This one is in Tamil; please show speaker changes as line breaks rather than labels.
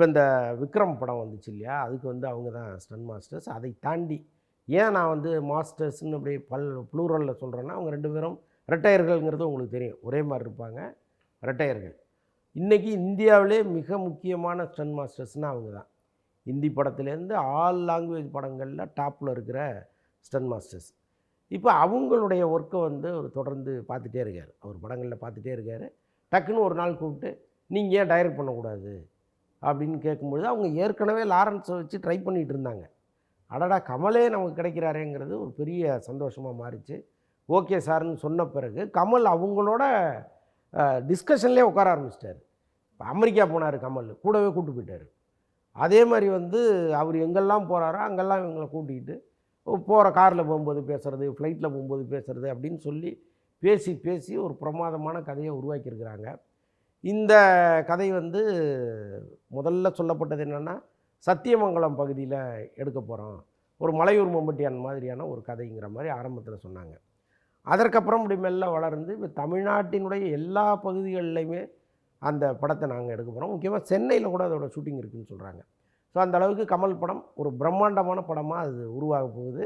இப்போ இந்த விக்ரம் படம் வந்துச்சு இல்லையா? அதுக்கு வந்து அவங்க தான் ஸ்டன் மாஸ்டர்ஸ் அதை தாண்டி ஏன் நான் வந்து மாஸ்டர்ஸ்னு அப்படி பல் ப்ளூரலில் சொல்கிறேன்னா அவங்க ரெண்டு பேரும் ரெட்டையர்கள்ங்கிறது உங்களுக்கு தெரியும். ஒரே மாதிரி இருப்பாங்க ரெட்டையர்கள் இன்றைக்கி இந்தியாவிலே மிக முக்கியமான ஸ்டன் மாஸ்டர்ஸ்னால் அவங்க தான். ஹிந்தி படத்துலேருந்து ஆல் லாங்குவேஜ் படங்களில் டாப்பில் இருக்கிற ஸ்டன் மாஸ்டர்ஸ் இப்போ அவங்களுடைய ஒர்க்கை வந்து அவர் தொடர்ந்து பார்த்துட்டே இருக்கார். அவர் படங்களில் பார்த்துட்டே இருக்கார். டக்குன்னு ஒரு நாள் கூப்பிட்டு நீங்கள் ஏன் டைரக்ட் பண்ணக்கூடாது? அப்படின்னு கேட்கும்பொழுது அவங்க ஏற்கனவே லாரன்ஸை வச்சு ட்ரை பண்ணிகிட்டு இருந்தாங்க. அடடா கமலே நமக்கு கிடைக்கிறாரேங்கிறது ஒரு பெரிய சந்தோஷமாக மாறிச்சு. ஓகே சார்னு சொன்ன பிறகு கமல் அவங்களோட டிஸ்கஷன்லேயே உட்கார ஆரம்பிச்சிட்டார். இப்போ அமெரிக்கா போனார் கமல் கூடவே கூப்பிட்டு போயிட்டார். அதே மாதிரி வந்து அவர் எங்கெல்லாம் போகிறாரோ அங்கெல்லாம் இவங்களை கூட்டிகிட்டு போகிற காரில் போகும்போது பேசுகிறது ஃப்ளைட்டில் போகும்போது பேசுகிறது அப்படின்னு சொல்லி பேசி பேசி ஒரு பிரமாதமான கதையை உருவாக்கியிருக்கிறாங்க. இந்த கதை வந்து முதல்ல சொல்லப்பட்டது என்னென்னா சத்தியமங்கலம் பகுதியில் எடுக்க போகிறோம் ஒரு மலையூர் மம்பட்டியான் மாதிரியான ஒரு கதைங்கிற மாதிரி ஆரம்பத்தில் சொன்னாங்க. அதற்கப்புறம் இப்படி மெல்ல வளர்ந்து இப்போ தமிழ்நாட்டினுடைய எல்லா பகுதிகளிலையுமே அந்த படத்தை நாங்கள் எடுக்க போகிறோம் முக்கியமாக சென்னையில் கூட அதோடய ஷூட்டிங் இருக்குதுன்னு சொல்கிறாங்க ஸோ அந்த அளவுக்கு கமல் படம் ஒரு பிரம்மாண்டமான படமாக அது உருவாக போகுது.